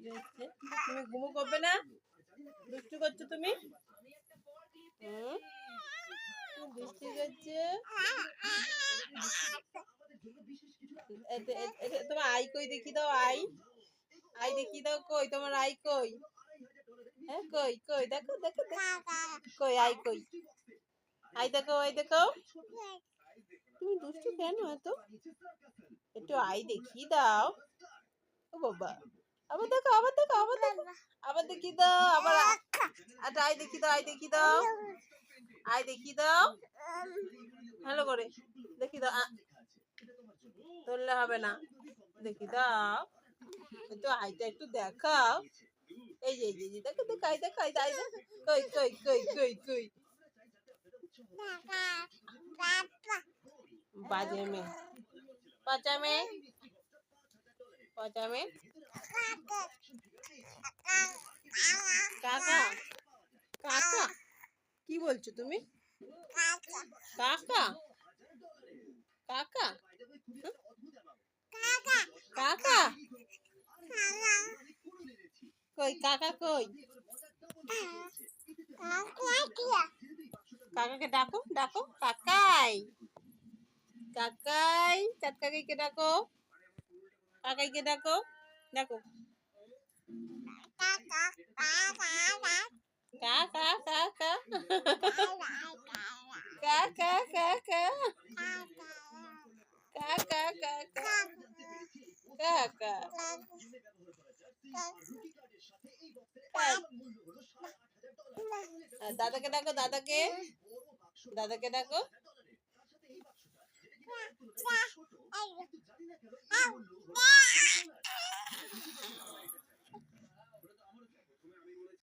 তুমি ঘুমো করবে না? দুষ্টু করছ তুমি? দুষ্টু করছ? তোমার আই কই দেখি দাও, আই। আই দেখি দাও, কই? তোমার আই কই? হ্যাঁ কই কই? দেখো দেখো। কই, আই কই? আই দেখো আই দেখো। তুমি দুষ্টু কেন এত? একটু আই দেখি দাও। ও বাবা। আবার দেখো আবার দেখো। আবার দেখো দাও আবার আচ্ছা আই দেখি দাও আই দেখি দাও। আই দেখি দাও। ভালো করে দেখি দাও ধরলে হবে না। দেখি দাও। একটু আইটা একটু দেখাও। এই যে এই যে, দেখো দেখো আই দেখো আই আই দেখো। কই কই কই কই কই? বাজে মে পচা মে পচা মে কাকা কাকা, কি বলছো তুমি? কাকা কাকা কাকা, কই কাকা কই? কাকাকে ডাকো ডাকো, কাকাই। কাকাই চাঁদ কাকাইকে ডাকো। কাকাইকে ডাকো। কাকা কাকা কাকা আর দাদাকে ডাকো দাদাকে। দাদাকে ডাকো।